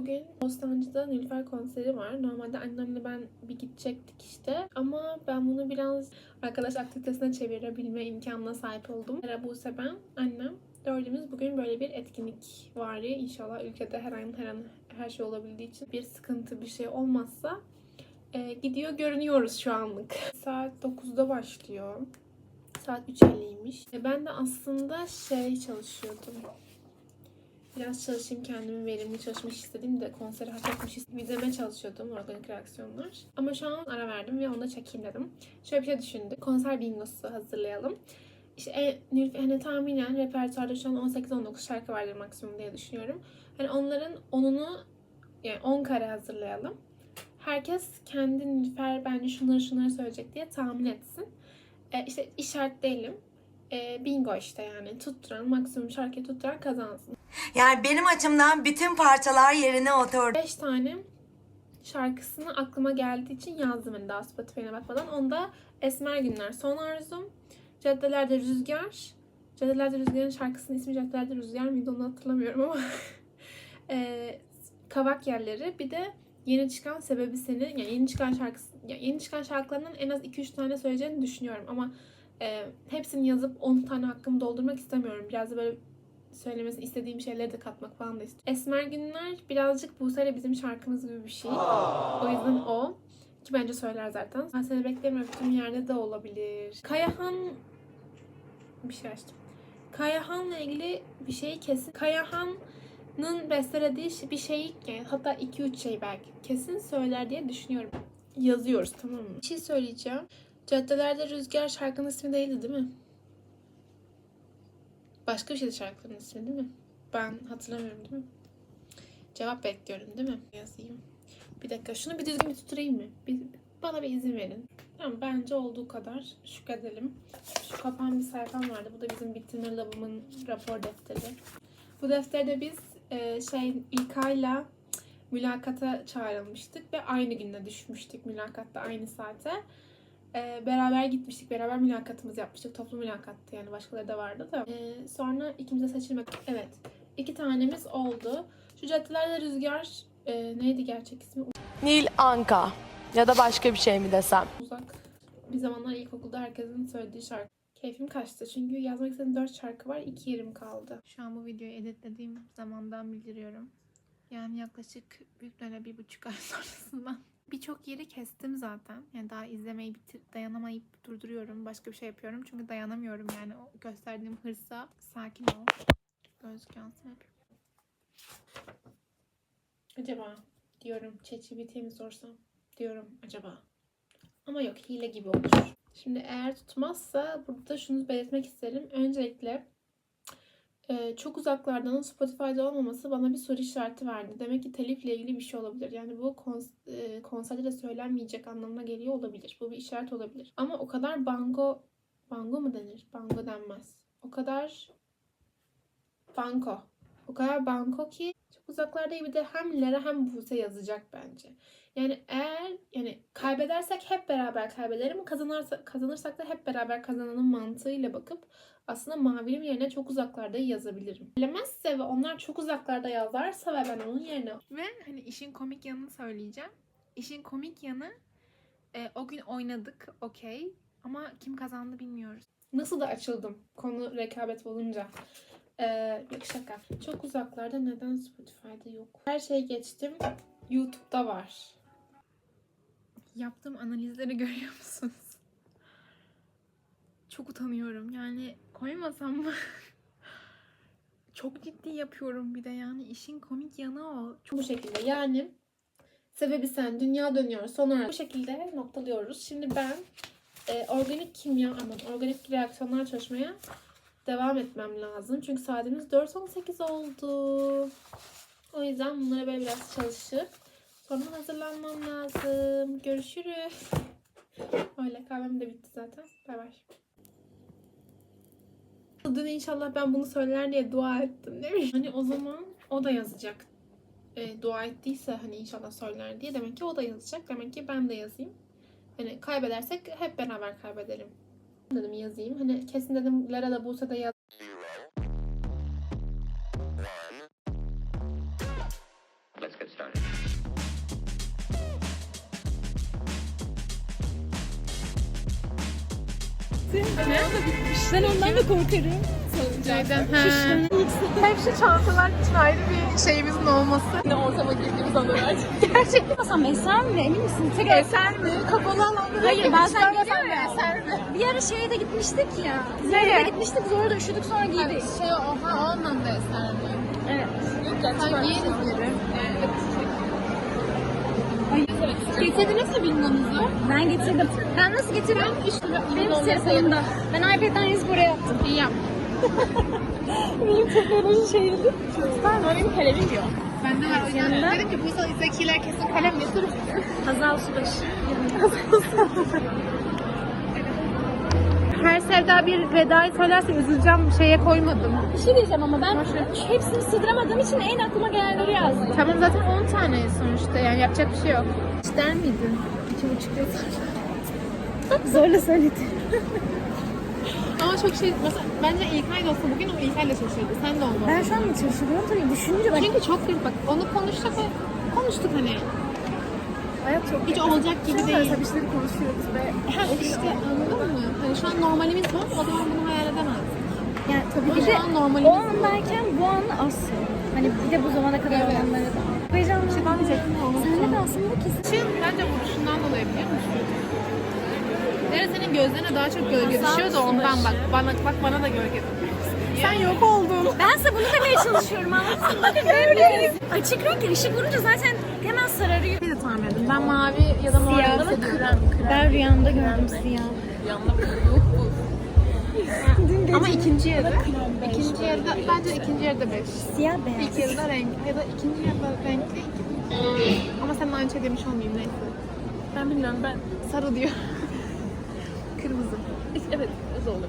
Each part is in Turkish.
bugün Bostancı'da Nilüfer konseri var. Normalde annemle ben bir gidecektik işte. Ama ben bunu biraz arkadaş aktivitesine çevirebilme imkanına sahip oldum. Merhaba Buse ben, annem. Dördümüz bugün böyle bir etkinlik var. İnşallah ülkede her an her an her şey olabildiği için bir sıkıntı bir şey olmazsa e, gidiyor görünüyoruz şu anlık. Saat 9'da başlıyor. Saat 3.50'ymiş. E, ben de aslında şey çalışıyordum. Biraz çalışayım kendimi verimli çalışmak istedim de konseri hak etmiş. Vizeme çalışıyordum organik reaksiyonlar. Ama şu an ara verdim ve onu da çekeyim dedim. Şöyle bir şey düşündük. Konser bingosu hazırlayalım. İşte e, Nilüfer- hani tahminen repertuarda şu an 18-19 şarkı vardır maksimum diye düşünüyorum. Hani onların 10'unu yani 10 kare hazırlayalım. Herkes kendi Nilüfer bence şunları şunları söyleyecek diye tahmin etsin. E, işte işaretleyelim. E, bingo işte yani tutturan maksimum şarkıyı tutturan kazansın. Yani benim açımdan bütün parçalar yerine oturdu. 5 tane şarkısını aklıma geldiği için yazdım hani daha Spotify'ına bakmadan. Onda Esmer Günler Son Arzum, Caddelerde Rüzgar. Caddelerde Rüzgar'ın şarkısının ismi Caddelerde Rüzgar mıydı onu hatırlamıyorum ama. Eee, Kavak Yerleri. Bir de yeni çıkan Sebebi Seni. Yani yeni çıkan şarkısı, yani yeni çıkan şarkılarından en az 2-3 tane söyleyeceğini düşünüyorum. Ama eee, hepsini yazıp 10 tane hakkımı doldurmak istemiyorum. Biraz da böyle söylemesini istediğim şeyleri de katmak falan da istiyorum. Esmer Günler birazcık Buse'yle bizim şarkımız gibi bir şey. O yüzden o. Ki bence söyler zaten. Ben seni beklerim öptüğüm yerde de olabilir. Kayahan... Bir şey açtım. Kayahan'la ilgili bir şey kesin. Kayahan'ın bestelediği bir şey yani hatta 2-3 şey belki kesin söyler diye düşünüyorum. Yazıyoruz tamam mı? Bir şey söyleyeceğim. Caddelerde Rüzgar şarkının ismi değildi değil mi? Başka bir şeydi şarkının ismi değil mi? Ben hatırlamıyorum değil mi? Cevap bekliyorum değil mi? Yazayım. Bir dakika şunu bir düzgün tutturayım mı? Bir, bana bir izin verin. Tamam bence olduğu kadar şükredelim. Şu kapan bir sayfam vardı. Bu da bizim bitirme labımın rapor defteri. Bu defterde biz e, şey İlkay'la mülakata çağrılmıştık ve aynı günde düşmüştük mülakatta aynı saate. E, beraber gitmiştik, beraber mülakatımızı yapmıştık. Toplu mülakattı yani başkaları da vardı da. E, sonra ikimize seçilmek. Evet. iki tanemiz oldu. Şu caddelerde rüzgar e, neydi gerçek ismi? Nil Anka ya da başka bir şey mi desem? Uzak. Bir zamanlar ilkokulda herkesin söylediği şarkı. Keyfim kaçtı çünkü yazmak istediğim 4 şarkı var. 2 yerim kaldı. Şu an bu videoyu editlediğim zamandan bildiriyorum. Yani yaklaşık büyük bir buçuk ay sonrasından. Birçok yeri kestim zaten. Yani daha izlemeyi bitir, dayanamayıp durduruyorum. Başka bir şey yapıyorum. Çünkü dayanamıyorum yani o gösterdiğim hırsa. Sakin ol. Gözlük yansın hep. Acaba diyorum ChatGPT'ye mi sorsam? Diyorum acaba. Ama yok hile gibi olur. Şimdi eğer tutmazsa burada şunu belirtmek isterim. Öncelikle e, çok uzaklardan Spotify'da olmaması bana bir soru işareti verdi. Demek ki telifle ilgili bir şey olabilir. Yani bu kons- e, konserde de söylenmeyecek anlamına geliyor olabilir. Bu bir işaret olabilir. Ama o kadar bango bango mu denir? Bango denmez. O kadar banko. O kadar banko ki çok uzaklarda bir de hem Lera hem Buse yazacak bence. Yani eğer yani kaybedersek hep beraber kaybederim. Kazanırsa, kazanırsak da hep beraber kazananın mantığıyla bakıp aslında mavilim yerine çok uzaklarda yazabilirim. Bilemezse ve onlar çok uzaklarda yazarsa ve ben onun yerine... Ve hani işin komik yanını söyleyeceğim. İşin komik yanı e, o gün oynadık okey ama kim kazandı bilmiyoruz. Nasıl da açıldım konu rekabet olunca. Ee, yok şaka. Çok uzaklarda neden Spotify'da yok? Her şeyi geçtim. YouTube'da var. Yaptığım analizleri görüyor musunuz? Çok utanıyorum. Yani koymasam mı? Çok ciddi yapıyorum bir de yani işin komik yanı o. Çok bu şekilde yani sebebi sen dünya dönüyor sonra bu şekilde noktalıyoruz. Şimdi ben e, organik kimya aman organik reaksiyonlar çalışmaya devam etmem lazım. Çünkü saatimiz 4.18 oldu. O yüzden bunlara böyle biraz çalışıp sonra hazırlanmam lazım. Görüşürüz. Öyle kahvem de bitti zaten. Bay bay. Dün inşallah ben bunu söyler diye dua ettim değil? Hani o zaman o da yazacak. E, dua ettiyse hani inşallah söyler diye demek ki o da yazacak. Demek ki ben de yazayım. Hani kaybedersek hep beraber kaybedelim. Dedim yazayım. Hani kesin dedim Lara da Buse de yaz. Let's get started. Bitti. Ben ondan da korkarım. Neden? Hep şu çantalar için ayrı bir şeyimizin olması. Ne ortama girdiğimiz anılar. Gerçekten masam eser mi? Emin misin? Tek Eser mi? Kapalı alanda Hayır bazen geliyor geliyor ya. Eser mi? Bir ara şeye de gitmiştik ya. Nereye? Gitmiştik sonra da üşüdük sonra giydik. Şey oha o anlamda eser mi? Evet. Sen giyin izleri. Getirdiniz mi bingonuzu? Ben getirdim. Ben nasıl getirdim? Benim telefonumda. Ben iPad'den yazıp buraya yaptım. İyi yap. Benim teknoloji şeyiydi. Ben benim kalemim yok. Bende var. O yüzden dedim ki bu zekiler kesin kalem getirir. Hazal Subaşı. Her sevda bir vedayı söylerse üzüleceğim şeye koymadım. Bir şey diyeceğim ama ben hepsini sığdıramadığım için en aklıma gelenleri yazdım. Tamam zaten 10 tane sonuçta yani yapacak bir şey yok. İster miydin? İki buçuk yıl. Zorla söyledim. Ama çok şey mesela bence İlkay da olsa bugün o İlkay da şaşırdı. Sen de olma. Ben şu an şaşırıyorum tabii. Düşününce. Çünkü çok bir bak onu konuştuk ve konuştuk hani. Hayat çok Hiç olacak gibi değil. bir şeyleri konuşuyoruz ve... Ha işte anladın mı? Hani şu an normalimiz bu o zaman bunu hayal edemezdik. Yani tabii ki de an o normalimiz bu. andayken bu an asıl. Hani bir de bu zamana kadar Evet. olanları da. Heyecanlı şey ben diyecektim. Seninle de aslında kesin. Çin bence vuruşundan dolayı biliyor musun? Nere senin gözlerine daha çok gölge düşüyor da ondan bak. Bana, bak bana da gölge Sen yok oldun. Ben size bunu demeye çalışıyorum? Bakın böyle açık renkli ışık vurunca zaten hemen sararıyor. Bir de tahmin edin. Ben mavi ya da mor Siyah. elbise krem, krem. Ben rüyamda gördüm siyah. Ama ikinci yarı. İkinci yarıda bence ikinci yarıda beş. Siyah beyaz. İlk yarıda renk ya da ikinci yarıda renkli. Ama sen aynı şey demiş olmayayım neyse. Ben bilmiyorum ben sarı diyor. Kırmızı. Evet, kırmızı olur.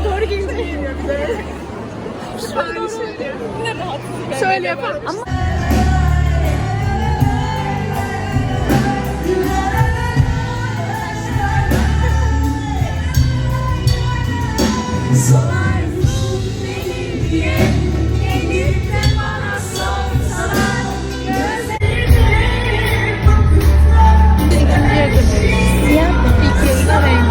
arkaya doğru gelince geliyor bir de. Şöyle şöyle. Şöyle yapar. Ama Solar mısın beni